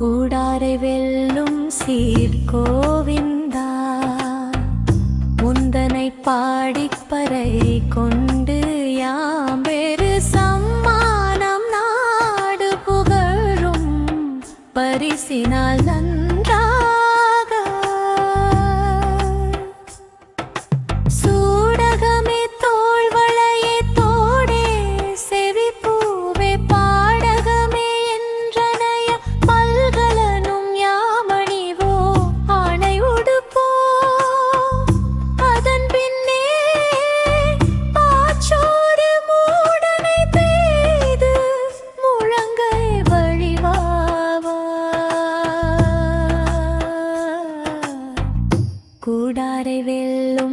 கூடாரை வெல்லும் சீர்கோவிந்தா முந்தனை பாடிப்பறை கொண்டு யாம்பெரு சம்மானம் நாடு புகழும். பரிசினால் நன் கூடாரை வெல்லும்